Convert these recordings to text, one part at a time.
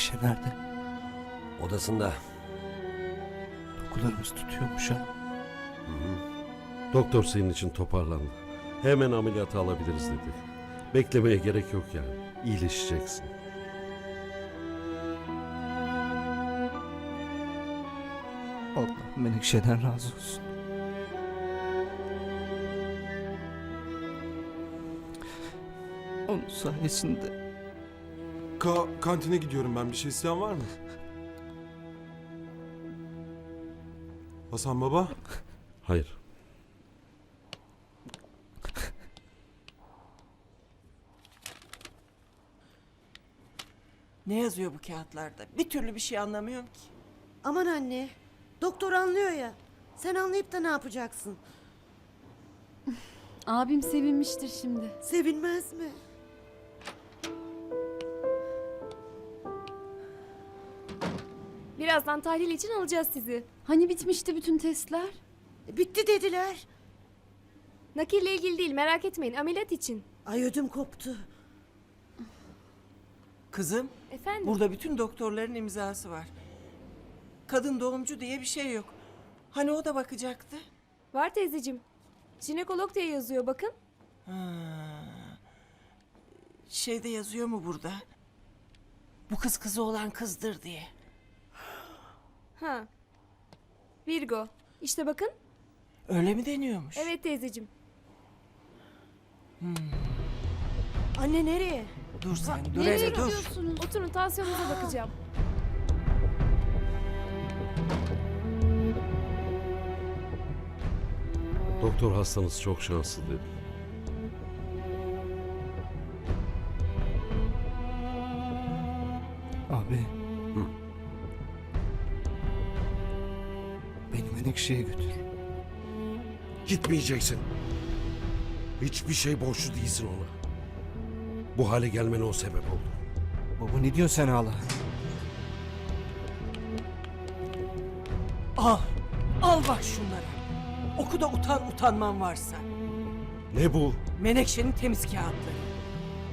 Menekşe nerede? Odasında. Dokularımız tutuyormuş ha. Doktor senin için toparlandı. Hemen ameliyata alabiliriz dedi. Beklemeye gerek yok yani. İyileşeceksin. Allah Menekşe'den razı olsun. Onun sayesinde Ka kantine gidiyorum ben. Bir şey isteyen var mı? Hasan baba. Hayır. Ne yazıyor bu kağıtlarda? Bir türlü bir şey anlamıyorum ki. Aman anne. Doktor anlıyor ya. Sen anlayıp da ne yapacaksın? Abim sevinmiştir şimdi. Sevinmez mi? Birazdan tahlil için alacağız sizi. Hani bitmişti bütün testler? E, Bitti dediler. Nakille ilgili değil merak etmeyin ameliyat için. Ay ödüm koptu. Kızım, Efendim? burada bütün doktorların imzası var. Kadın doğumcu diye bir şey yok. Hani o da bakacaktı? Var teyzeciğim. Jinekolog diye yazıyor bakın. Şeyde yazıyor mu burada? Bu kız kızı olan kızdır diye. Ha. Virgo. İşte bakın. Öyle mi deniyormuş? Evet teyzeciğim. Anne nereye? Dur sen, dur Nereye hele dur. gidiyorsunuz? Oturun tansiyonunuza bakacağım. Doktor hastanız çok şanslı dedi. abi. Menekşe'ye götür. Gitmeyeceksin. Hiçbir şey borçlu değilsin ona. Bu hale gelmene o sebep oldu. Baba ne diyorsun sen hala? Al, al bak şunları. Oku da utan utanman varsa. Ne bu? Menekşe'nin temiz kağıtları.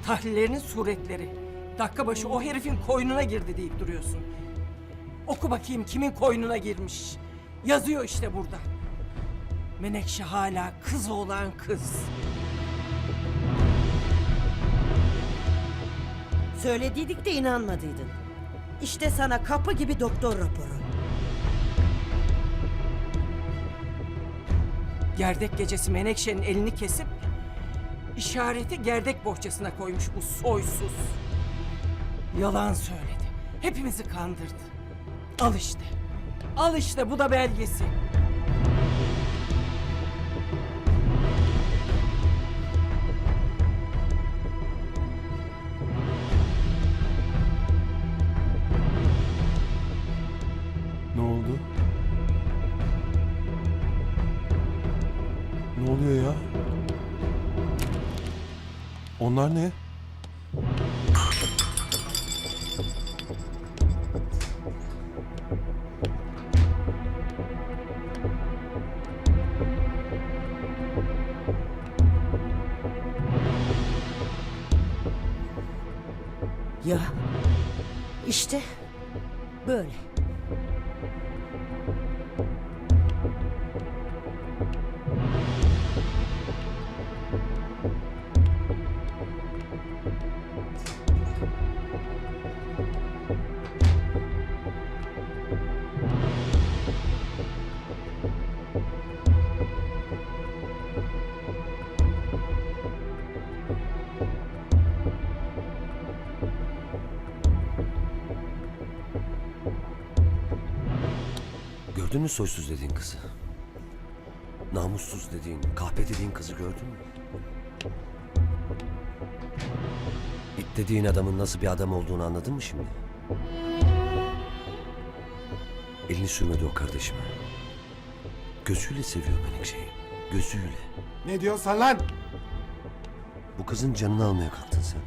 Tahlillerinin suretleri. Dakika başı o herifin koynuna girdi deyip duruyorsun. Oku bakayım kimin koynuna girmiş. Yazıyor işte burada. Menekşe hala kız olan kız. Söylediydik de inanmadıydın. İşte sana kapı gibi doktor raporu. Gerdek gecesi Menekşe'nin elini kesip işareti gerdek bohçasına koymuş bu soysuz. Yalan söyledi. Hepimizi kandırdı. Al işte. Al işte bu da belgesi. Ne oldu? Ne oluyor ya? Onlar ne? Ya. İşte böyle. Gördün mü soysuz dediğin kızı? Namussuz dediğin, kahpe dediğin kızı gördün mü? İt dediğin adamın nasıl bir adam olduğunu anladın mı şimdi? Elini sürmedi o kardeşime. Gözüyle seviyor Menekşe'yi. Gözüyle. Ne diyorsun lan? Bu kızın canını almaya kalktın sen.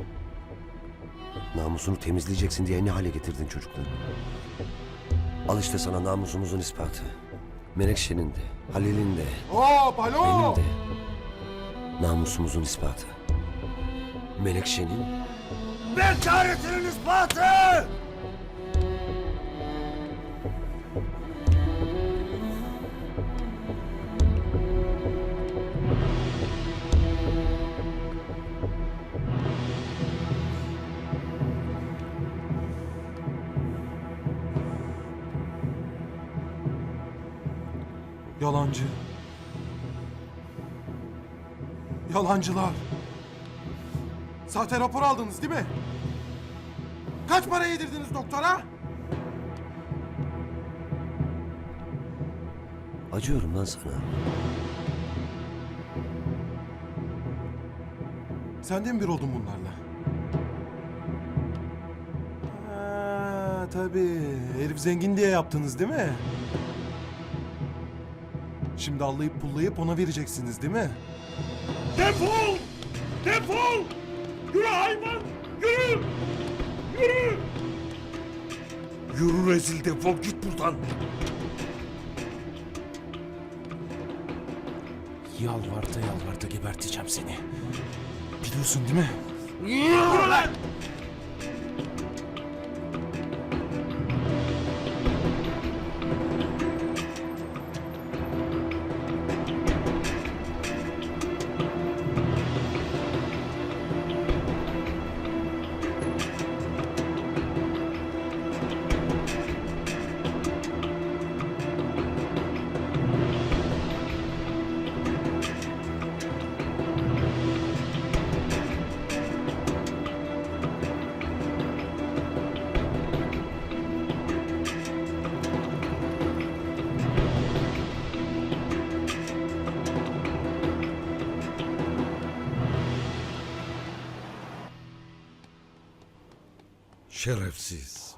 Namusunu temizleyeceksin diye ne hale getirdin çocukları. Al işte sana namusumuzun ispatı. Menekşe'nin de, Halil'in de, Hop alo! benim de. Namusumuzun ispatı. Menekşe'nin... Bekaretinin ispatı! Yalancı. Yalancılar. Sahte rapor aldınız değil mi? Kaç para yedirdiniz doktora? Acıyorum lan sana. Sen de mi bir oldun bunlarla? Ha, tabii. Herif zengin diye yaptınız değil mi? Şimdi allayıp pullayıp ona vereceksiniz değil mi? Defol! Defol! Yürü hayvan! Yürü! Yürü! Yürü rezil defol git buradan. Yalvarta yalvarta geberteceğim seni. Biliyorsun değil mi? Yürü lan! Şerefsiz.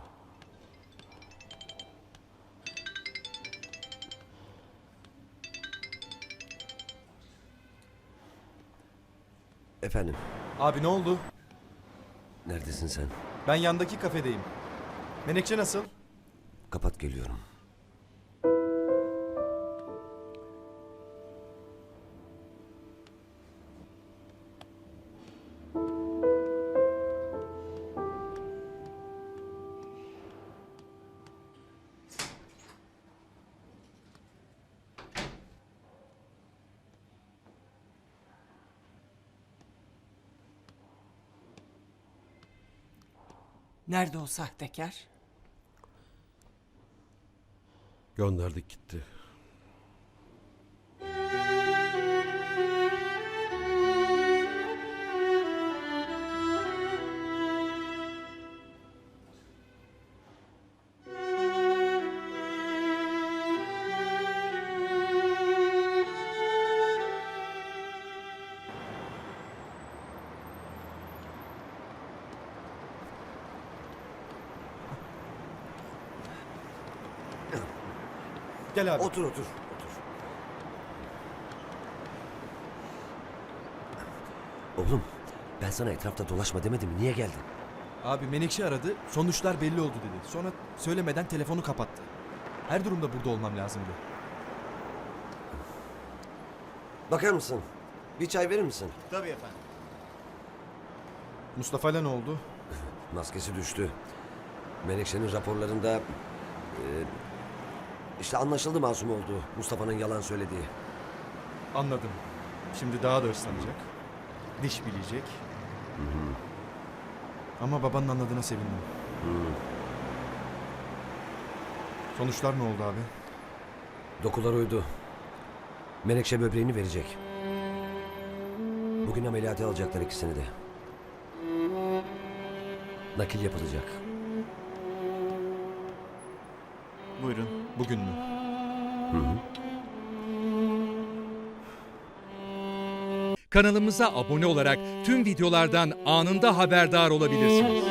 Efendim, Abi ne oldu? neredesin sen? Ben yandaki kafedeyim. Menekşe nasıl? Kapat geliyorum. Nerede o sahtekar? Gönderdik gitti. Gel abi. Otur, otur, otur. Oğlum, ben sana etrafta dolaşma demedim mi? Niye geldin? Abi Menekşe aradı. Sonuçlar belli oldu dedi. Sonra söylemeden telefonu kapattı. Her durumda burada olmam lazımdı. Bakar mısın? Bir çay verir misin? Mustafa'yla ne oldu? Maskesi düştü. Menekşe'nin raporlarında... e, işte anlaşıldı masum oldu. Mustafa'nın yalan söylediği. Anladım. Şimdi daha da ıslanacak. Diş bilecek. Ama babanın anladığına sevindim. Sonuçlar ne oldu abi? Dokular uydu. Menekşe böbreğini verecek. Bugün ameliyata alacaklar ikisini de. Nakil yapılacak. Buyurun. Bugün mü? Kanalımıza abone olarak tüm videolardan anında haberdar olabilirsiniz.